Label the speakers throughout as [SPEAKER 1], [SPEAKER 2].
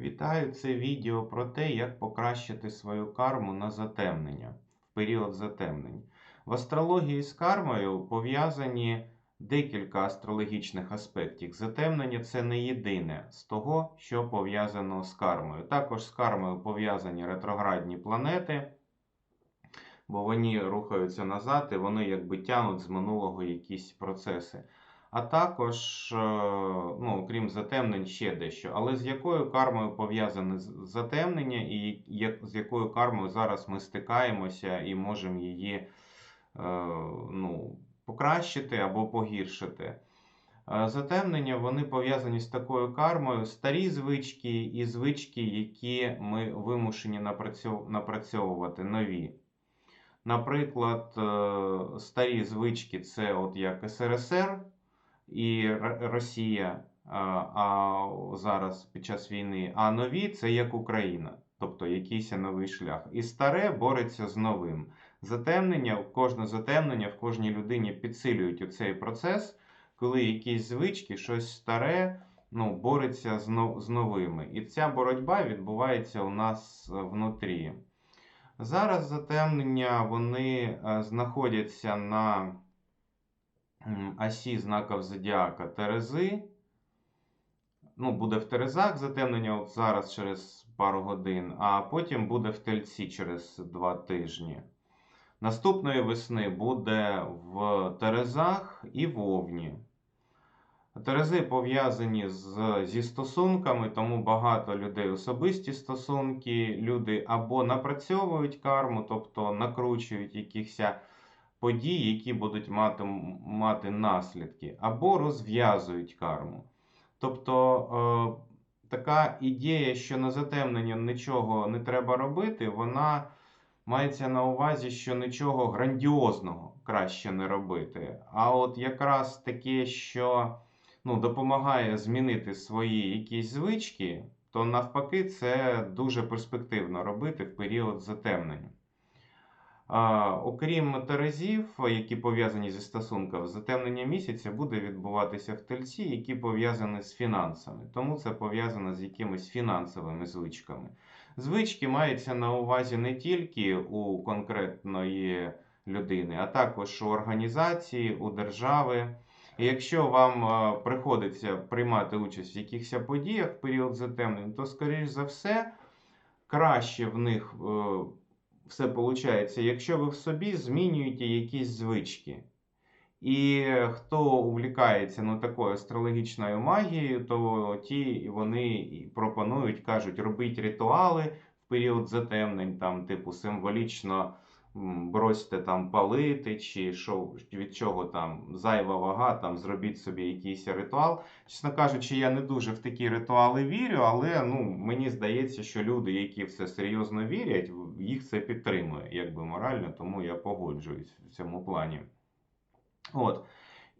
[SPEAKER 1] Вітаю! Це відео про те, як покращити свою карму на затемнення в період затемнень. В астрології з кармою пов'язані декілька астрологічних аспектів. Затемнення це не єдине з того, що пов'язано з кармою. Також з кармою пов'язані ретроградні планети, бо вони рухаються назад і вони якби тягнуть з минулого якісь процеси. А також, е, ну, окрім затемнень, ще дещо. Але з якою кармою пов'язане затемнення, і з якою кармою зараз ми стикаємося і можемо її е, ну, покращити або погіршити. Е, затемнення вони пов'язані з такою кармою старі звички і звички, які ми вимушені напрацьовувати нові. Наприклад, старі звички це от як СРСР і Росія а зараз під час війни, а нові це як Україна, тобто якийсь новий шлях. І старе бореться з новим. Затемнення, кожне затемнення в кожній людині підсилюють оцей процес, коли якісь звички, щось старе ну, бореться з новими. І ця боротьба відбувається у нас внутрі. Зараз затемнення вони знаходяться на осі знаків Зодіака Терези. Ну, буде в Терезах затемнення от зараз через пару годин, а потім буде в Тельці через два тижні. Наступної весни буде в Терезах і в Овні. Терези пов'язані зі стосунками, тому багато людей особисті стосунки. Люди або напрацьовують карму, тобто накручують якихось подій, які будуть мати мати наслідки, або розв'язують карму. Тобто е, така ідея, що на затемнення нічого не треба робити, вона мається на увазі, що нічого грандіозного краще не робити. А от якраз таке, що ну, допомагає змінити свої якісь звички, то навпаки, це дуже перспективно робити в період затемнення. Окрім терезів, які пов'язані зі стосунками, затемнення місяця буде відбуватися в тельці, які пов'язані з фінансами. Тому це пов'язано з якимись фінансовими звичками. Звички маються на увазі не тільки у конкретної людини, а також у організації, у держави. І якщо вам приходиться приймати участь в якихось подіях в період затемнень, то, скоріш за все, краще в них. Е, все виходить, якщо ви в собі змінюєте якісь звички. І хто увлікається ну, такою астрологічною магією, то ті вони пропонують, кажуть, робити ритуали в період затемнень, там, типу, символічно бросьте там палити, чи що, від чого там зайва вага, там зробіть собі якийсь ритуал. Чесно кажучи, я не дуже в такі ритуали вірю, але ну, мені здається, що люди, які в це серйозно вірять, їх це підтримує, якби морально, тому я погоджуюсь в цьому плані. От.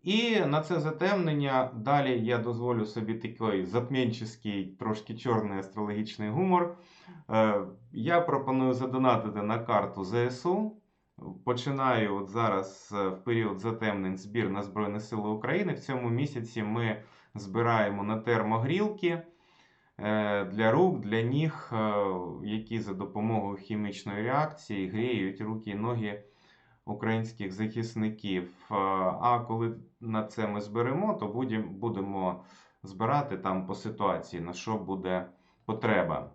[SPEAKER 1] І на це затемнення далі я дозволю собі такий затмінчий, трошки чорний астрологічний гумор. Е, я пропоную задонатити на карту ЗСУ. Починаю от зараз е, в період затемнень збір на Збройні Сили України. В цьому місяці ми збираємо на термогрілки е, для рук, для ніг, які за допомогою хімічної реакції гріють руки і ноги українських захисників. А коли на це ми зберемо, то будемо збирати там по ситуації, на що буде потреба.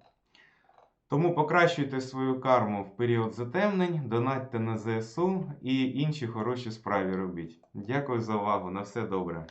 [SPEAKER 1] Тому покращуйте свою карму в період затемнень, донатьте на ЗСУ і інші хороші справи робіть. Дякую за увагу. На все добре.